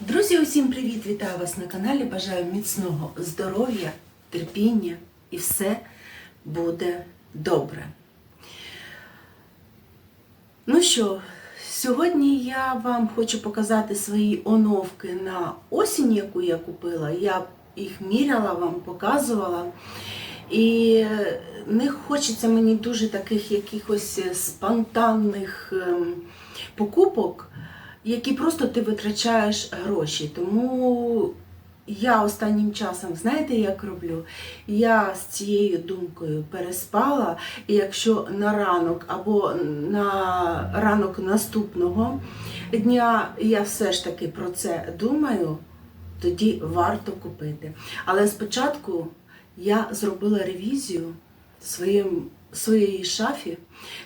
Друзі, усім привіт! Вітаю вас на каналі. Бажаю міцного здоров'я, терпіння і все буде добре. Ну що, сьогодні я вам хочу показати свої оновки на осінь, яку я купила. Я їх міряла вам, показувала. І не хочеться мені дуже таких якихось спонтанних ем, покупок, які просто ти витрачаєш гроші. Тому я останнім часом, знаєте, як роблю? Я з цією думкою переспала, і якщо на ранок або на ранок наступного дня я все ж таки про це думаю, тоді варто купити. Але спочатку я зробила ревізію своїм, своєї шафі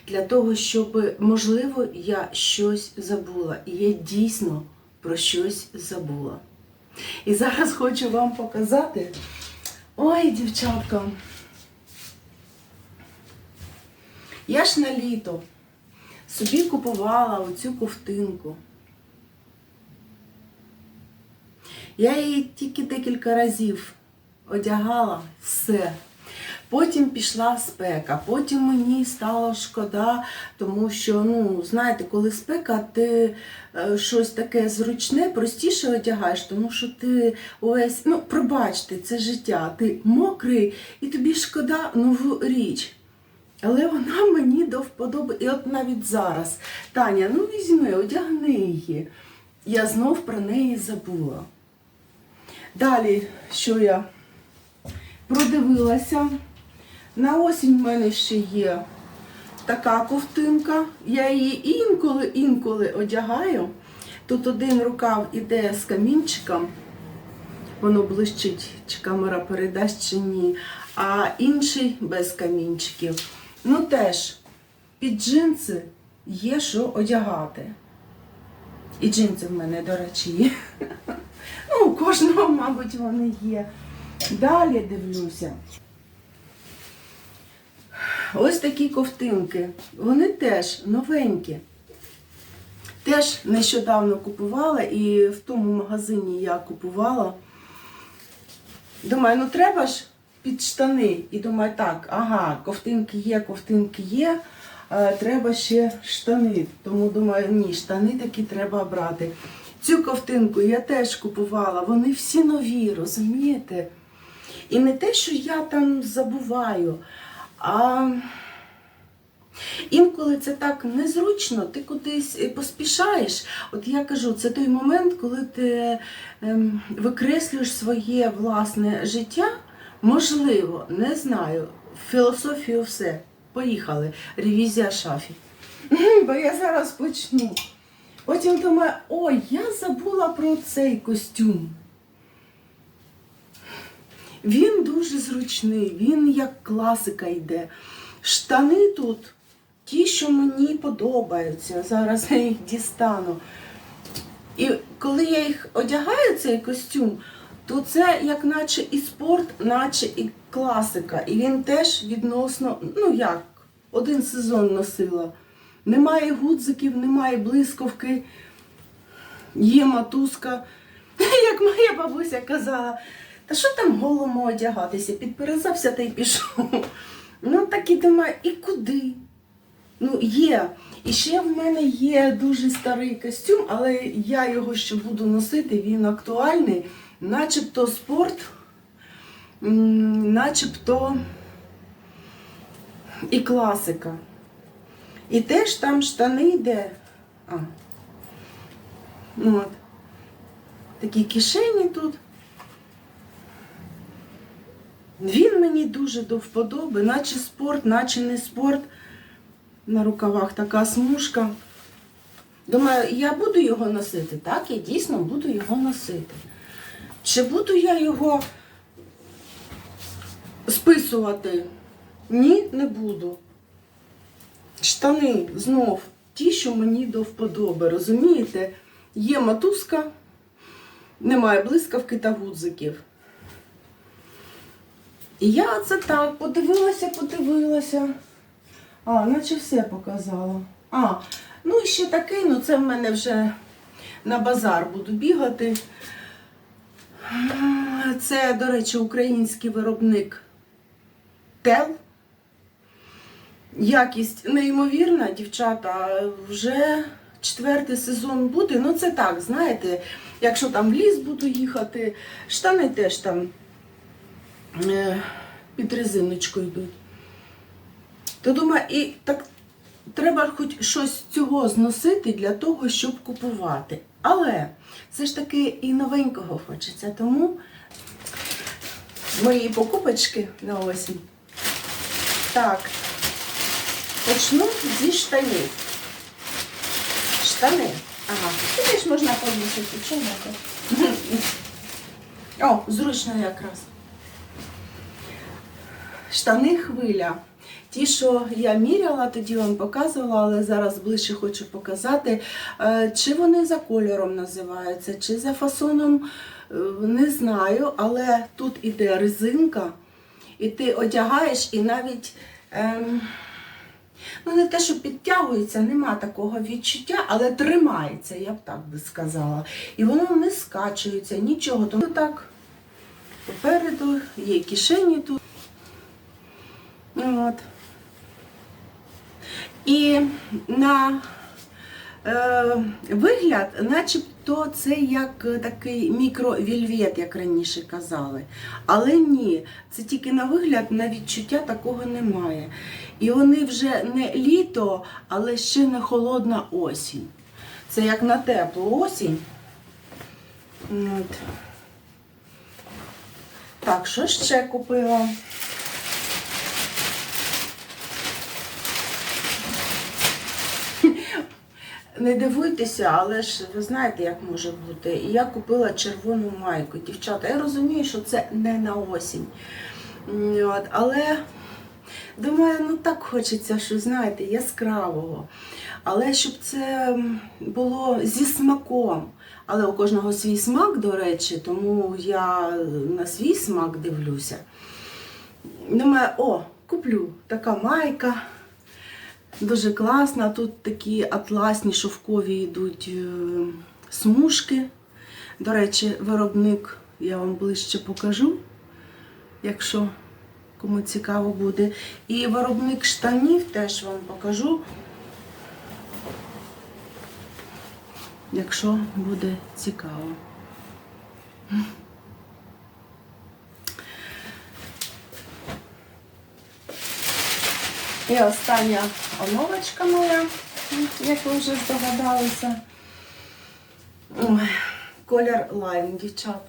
для того, щоб, можливо, я щось забула. І я дійсно про щось забула. І зараз хочу вам показати. Ой, дівчатка. Я ж на літо собі купувала оцю ковтинку. Я її тільки декілька разів одягала, все. Потім пішла спека, потім мені стало шкода, тому що, ну, знаєте, коли спека, ти е, щось таке зручне, простіше одягаєш, тому що ти увесь, ну, пробачте, це життя, ти мокрий і тобі шкода нову річ. Але вона мені до вподоби. І от навіть зараз, Таня, ну візьми, одягни її. Я знов про неї забула. Далі, що я продивилася. На осінь в мене ще є така ковтинка. Я її інколи-інколи одягаю. Тут один рукав іде з камінчиком, воно блищить, чи камера передасть чи ні, а інший без камінчиків. Ну теж під джинси є що одягати. І джинси в мене, до речі, є. Ну, у кожного, мабуть, вони є. Далі дивлюся. Ось такі ковтинки. Вони теж новенькі. Теж нещодавно купувала і в тому магазині я купувала. Думаю, ну треба ж під штани. І думаю, так, ага, ковтинки є, ковтинки є, е, треба ще штани. Тому думаю, ні, штани такі треба брати. Цю ковтинку я теж купувала, вони всі нові, розумієте? І не те, що я там забуваю, а інколи це так незручно, ти кудись поспішаєш. От я кажу, це той момент, коли ти ем, викреслюєш своє власне життя. Можливо, не знаю. Філософію все. Поїхали. Ревізія шафі. Бо я зараз почну. Потім думаю, ой, я забула про цей костюм. Він дуже зручний, він як класика йде. Штани тут ті, що мені подобаються. Зараз я їх дістану. І коли я їх одягаю, цей костюм, то це як наче і спорт, наче і класика. І він теж відносно, ну як, один сезон носила. Немає гудзиків, немає блискавки, є матузка. Як моя бабуся казала, та що там голому одягатися? Підперезався та й пішов. Ну так і думаю, і куди? Ну, є. І ще в мене є дуже старий костюм, але я його ще буду носити, він актуальний, начебто спорт, начебто і класика. І теж там штани йде. А. Ну, от. Такі кишені тут. Він мені дуже до вподоби, наче спорт, наче не спорт. На рукавах така смужка. Думаю, я буду його носити. Так, я дійсно буду його носити. Чи буду я його списувати? Ні, не буду. Штани знов ті, що мені до вподоби. Розумієте? Є матузка, немає блискавки та гудзиків. І я це так подивилася, подивилася. А, наче все показала. А, ну і ще такий, ну це в мене вже на базар буду бігати. Це, до речі, український виробник Тел. Якість неймовірна, дівчата. Вже четвертий сезон буде. Ну, це так, знаєте, якщо там в ліс буду їхати, штани теж там під резиночку йдуть. То думаю, і так треба хоч щось цього зносити для того, щоб купувати. Але все ж таки і новенького хочеться. Тому мої покупочки на осінь. Так, почну зі штанів. Штани. Ага, сюди ж можна повісити. Чому? О, зручно якраз. Штани хвиля. Ті, що я міряла, тоді вам показувала, але зараз ближче хочу показати, Е, чи вони за кольором називаються, чи за фасоном, е, не знаю, але тут іде резинка, і ти одягаєш і навіть. Ем, Ну, не те, що підтягується, нема такого відчуття, але тримається, я б так би сказала. І воно не скачується, нічого. Тому так попереду є кишені тут. Ну, От. І на е, вигляд, начебто це як такий мікровільвет, як раніше казали. Але ні, це тільки на вигляд, на відчуття такого немає. І вони вже не літо, але ще не холодна осінь. Це як на теплу осінь. От. Так, що ще купила? Не дивуйтеся, але ж ви знаєте, як може бути. І я купила червону майку. Дівчата, я розумію, що це не на осінь. От, але думаю, ну так хочеться, що знаєте, яскравого. Але щоб це було зі смаком. Але у кожного свій смак, до речі, тому я на свій смак дивлюся. Думаю, о, куплю така майка. Дуже класна. Тут такі атласні шовкові йдуть е, смужки. До речі, виробник я вам ближче покажу, якщо кому цікаво буде. І виробник штанів теж вам покажу, якщо буде цікаво. І остання оновочка моя, як ви вже здогадалися. Колір лайм, дівчат.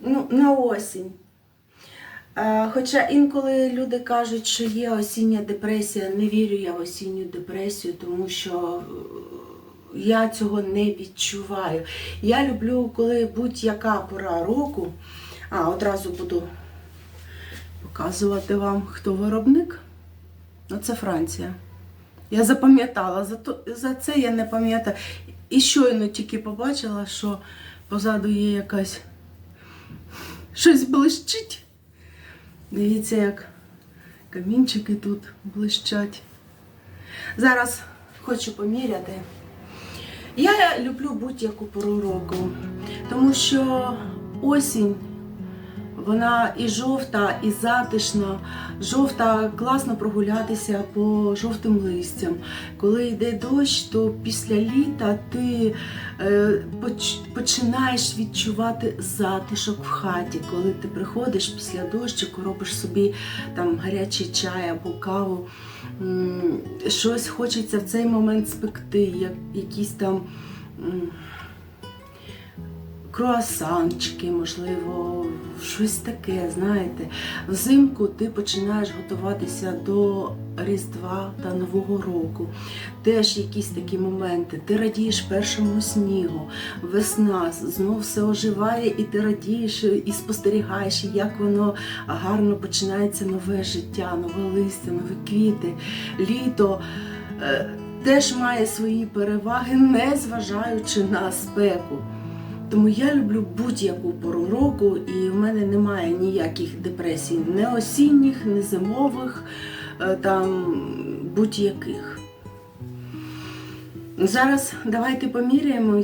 Ну, на осінь. Е, Хоча інколи люди кажуть, що є осіння депресія, не вірю я в осінню депресію, тому що е, я цього не відчуваю. Я люблю, коли будь-яка пора року, а одразу буду показувати вам, хто виробник. Ну, це Франція. Я запам'ятала, за, то, за це я не пам'ятаю. І щойно тільки побачила, що позаду є якась щось блищить. Дивіться, як камінчики тут блищать. Зараз хочу поміряти. Я люблю будь-яку пору року, тому що осінь вона і жовта, і затишна. Жовта класно прогулятися по жовтим листям. Коли йде дощ, то після літа ти е, поч- починаєш відчувати затишок в хаті. Коли ти приходиш після дощику, робиш собі там гарячий чай або каву. Щось хочеться в цей момент спекти, як, якісь там. Круасанчики, можливо, щось таке, знаєте. Взимку ти починаєш готуватися до Різдва та Нового року. Теж якісь такі моменти. Ти радієш першому снігу, весна, знов все оживає, і ти радієш і спостерігаєш, як воно гарно починається нове життя, нове листя, нові квіти, літо. е, Теж має свої переваги, не зважаючи на спеку. Тому я люблю будь-яку пору року, і в мене немає ніяких депресій, не осінніх, не зимових, е, там будь-яких. Зараз давайте поміряємо.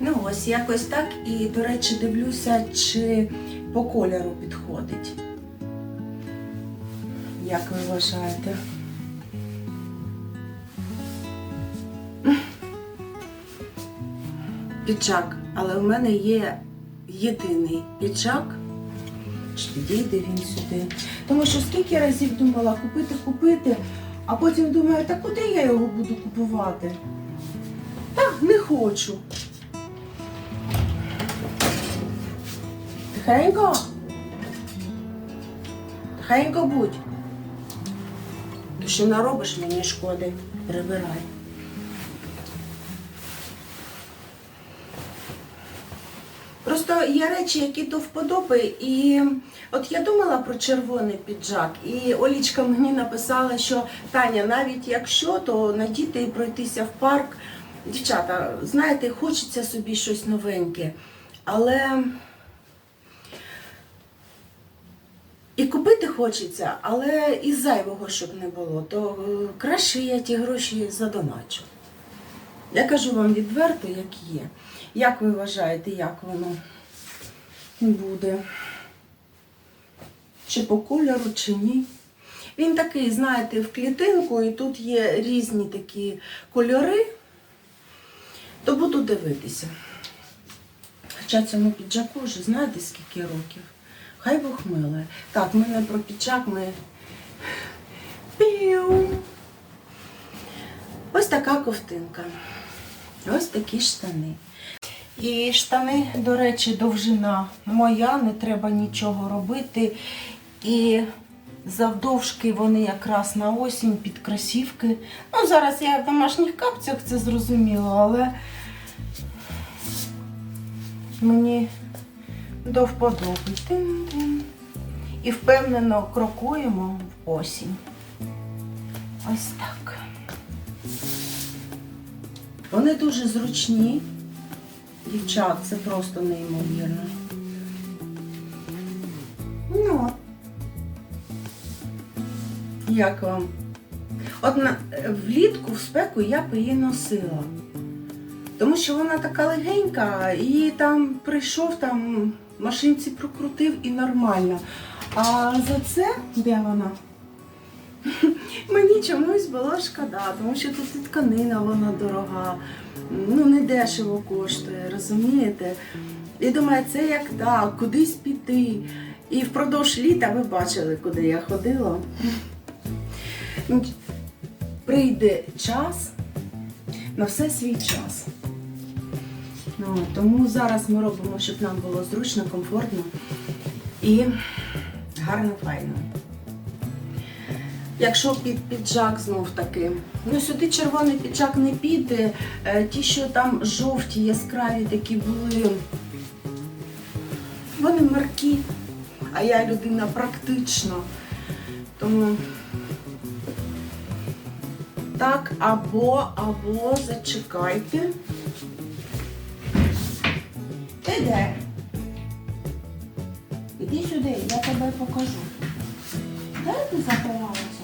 Ну ось якось так. І, до речі, дивлюся, чи по кольору підходить. Як ви вважаєте? Піджак, але у мене є єдиний піджак. Чи підійде він сюди? Тому що скільки разів думала купити, купити, а потім думаю, та куди я його буду купувати? Так, не хочу. Тихенько. Тихенько будь. Ти ще наробиш мені шкоди. Прибирай. Просто є речі, які до вподоби. І от я думала про червоний піджак, і Олічка мені написала, що Таня, навіть якщо, то надіти і пройтися в парк. Дівчата, знаєте, хочеться собі щось новеньке. Але і купити хочеться, але і зайвого, щоб не було, то краще я ті гроші задоначу. Я кажу вам відверто, як є. Як ви вважаєте, як воно буде? Чи по кольору, чи ні? Він такий, знаєте, в клітинку, і тут є різні такі кольори, то буду дивитися. Хоча цьому піджаку вже знаєте скільки років? Хай Бог миле. Так, ми не про піджак, ми. Піу. Ось така ковтинка. Ось такі штани. І штани, до речі, довжина моя, не треба нічого робити. І завдовжки вони якраз на осінь під кросівки. Ну, зараз я в домашніх капцях, це зрозуміло, але мені до вподоби. І впевнено крокуємо в осінь. Ось так. Вони дуже зручні. Дівчат, це просто неймовірно. Ну. Як вам? От на, влітку в спеку я б її носила. Тому що вона така легенька, і там прийшов, там машинці прокрутив і нормально. А за це, де вона? Мені чомусь було шкода, тому що тут і тканина вона дорога, ну не дешево коштує, розумієте? І думаю, це як так, кудись піти. І впродовж літа ви бачили, куди я ходила. Прийде час, на все свій час. Ну, тому зараз ми робимо, щоб нам було зручно, комфортно і гарно, файно. Якщо під піджак знов таки, ну сюди червоний піджак не піде, е, ті, що там жовті, яскраві такі були, вони маркі, а я людина практична. Тому так, або, або зачекайте. Ти? Іди сюди, я тебе покажу. Де ти заховалася?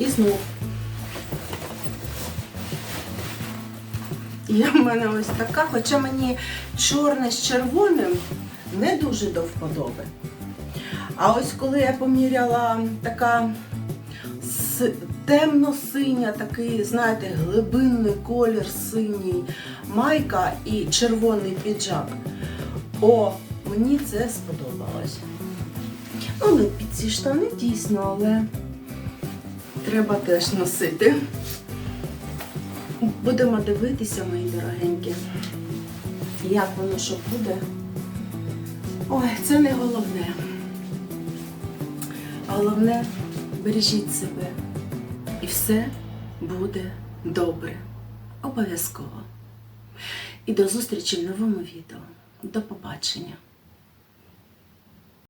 І знов. Я в мене ось така, хоча мені чорне з червоним не дуже до вподоби. А ось коли я поміряла така темно-синя, такий, знаєте, глибинний колір синій майка і червоний піджак. О, мені це сподобалось. Ну, не під ці штани дійсно, але треба теж носити. Будемо дивитися, мої дорогенькі, як воно що буде. Ой, це не головне. Головне, бережіть себе. І все буде добре. Обов'язково. І до зустрічі в новому відео. До побачення.